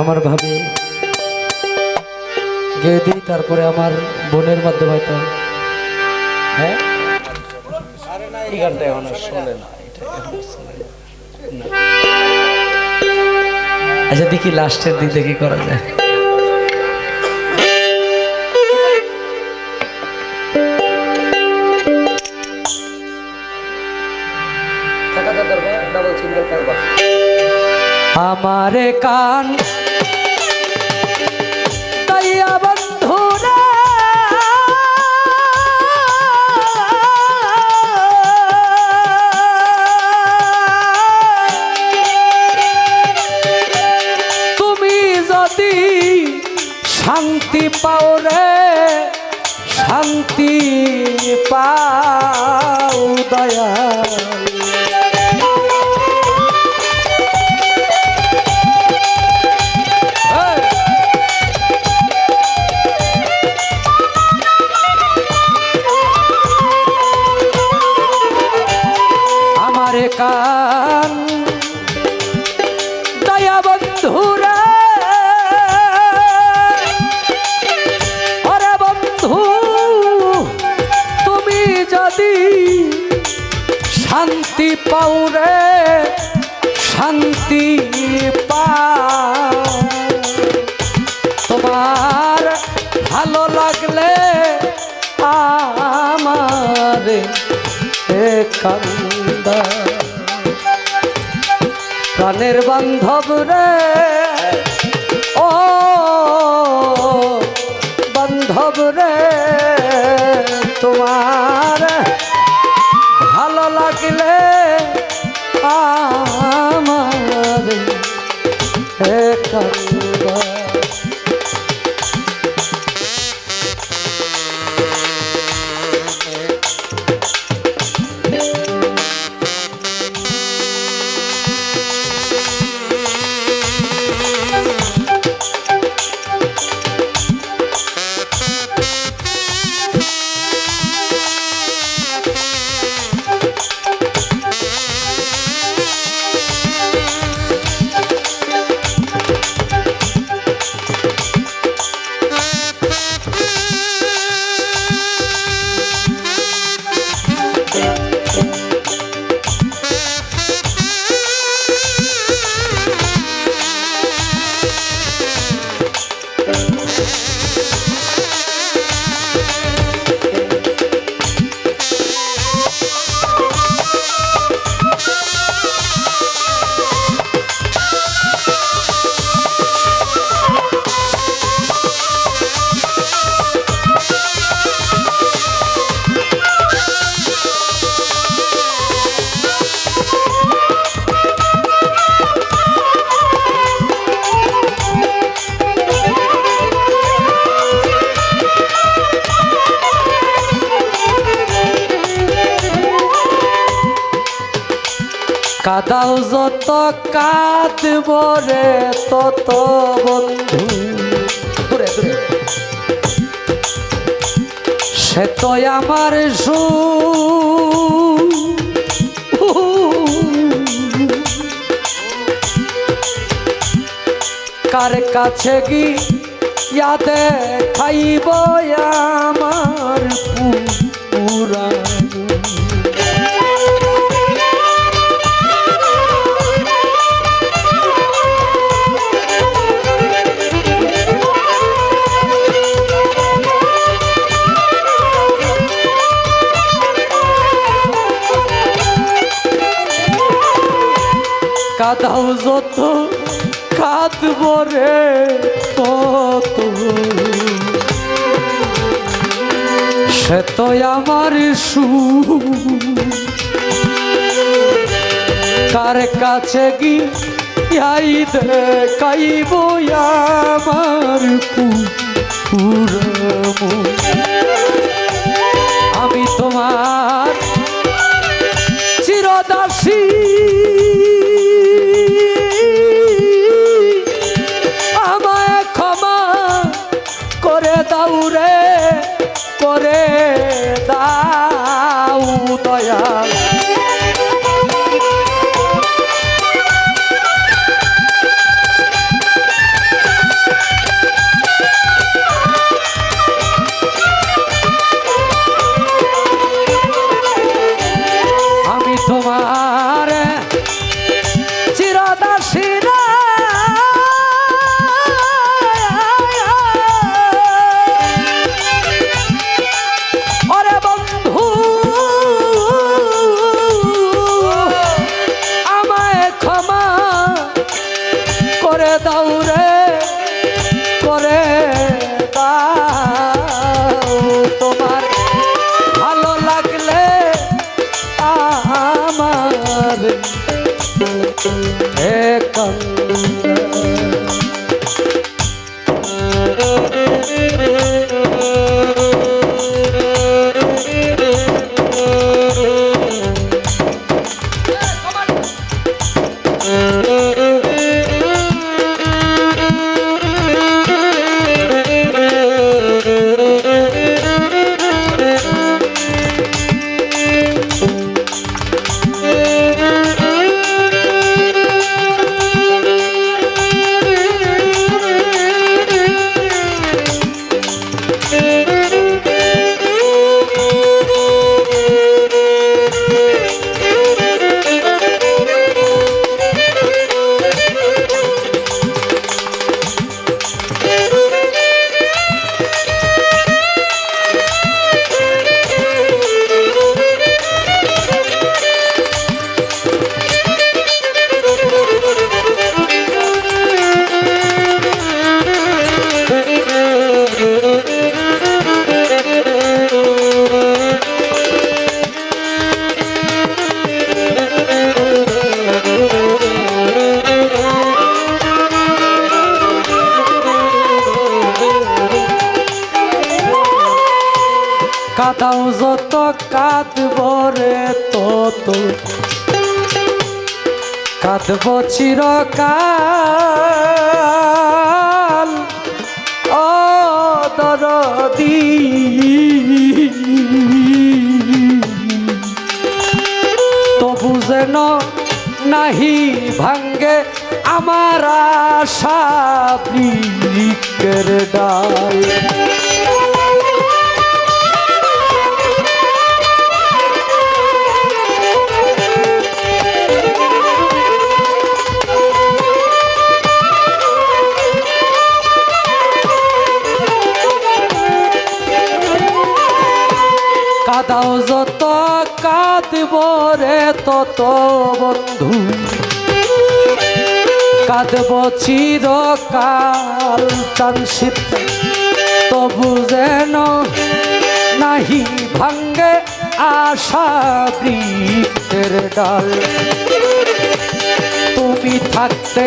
আমার ভাবে গেয়ে দিই তারপরে আমার বোনের মাধ্যমে হয়তো। হ্যাঁ? এই গানটা এখন শোনে না এটা। আচ্ছা দেখি লাস্টের দিক দেখি করা যায়। আমারে কান পাও রে শান্তি পাও দয়া কান দয়া শান্তি পাও রে শান্তি পাও তোমার ভালো লাগলে আমারে কান্দা। প্রাণের বান্ধব রে, ও বান্ধব রে, তোমার ভালো লাগলে কাদাও যত কাঁদব রে তত বন্ধু। সে তো আমার সু কার কাছে কি ইয়াদে খাইব আমার পুরানো কাদাও যত, কাঁদব রে তত। সে তো আমার সু কার কাছে গি আই দেখাইব আমার পুরো কাদাও যত কাঁদব রে তত। কাঁদব চিরকাল। ও দরদি। তবু যেন নাহি ভাঙ্গে আমার আশা ডাল। কাদাও যত কাঁদব রে তত বন্ধু। কাঁদব চিরকাল চানসিত, তবু যেন নাহি ভাঙ্গে আশা বৃক্ষের ডাল। তুমি থাকতে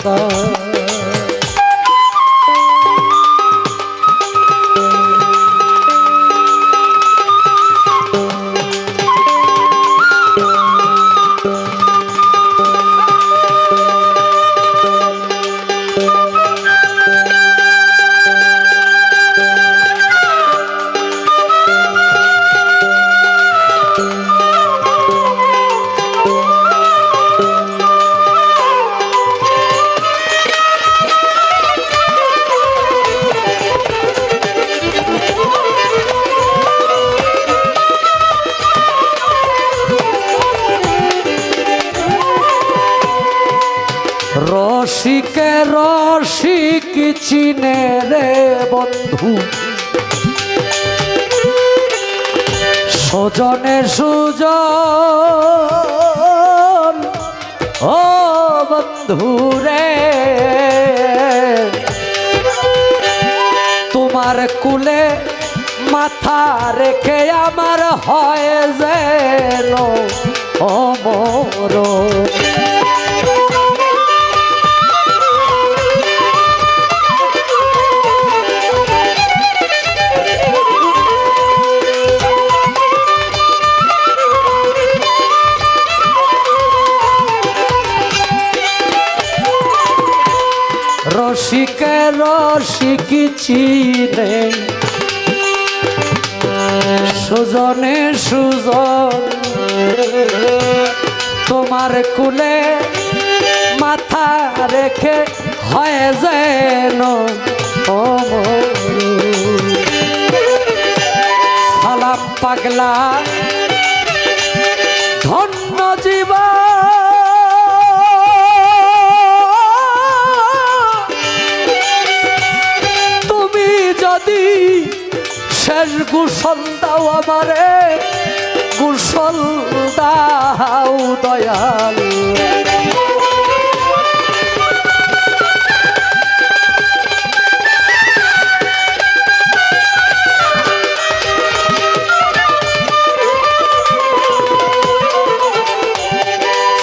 একান্ত রসিকে, রসিক চিনে রে বন্ধু। সজনে সুজন, ও বন্ধু রে। তোমার কুলে মাথা রেখে আমার হয় যেন অমর। রসিকে রসিকি চিনে সুজনে সুজন তোমার কুলে মাথা রেখে হয় যেন। সালাম পাগলা দয়াল।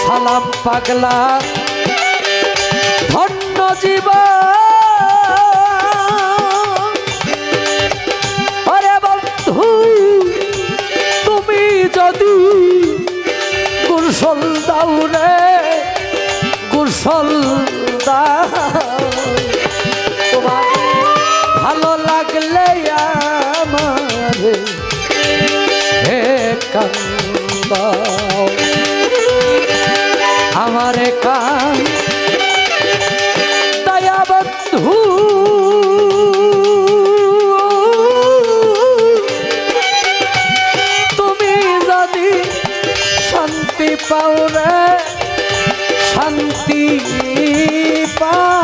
সালাম পাগলা ধন্য জীবা গুসল দাও তোমার ভালো লাগলে আমার হে কান্দাও। আমারে কান দয়া বন্ধু। তুমি যদি শান্তি পাও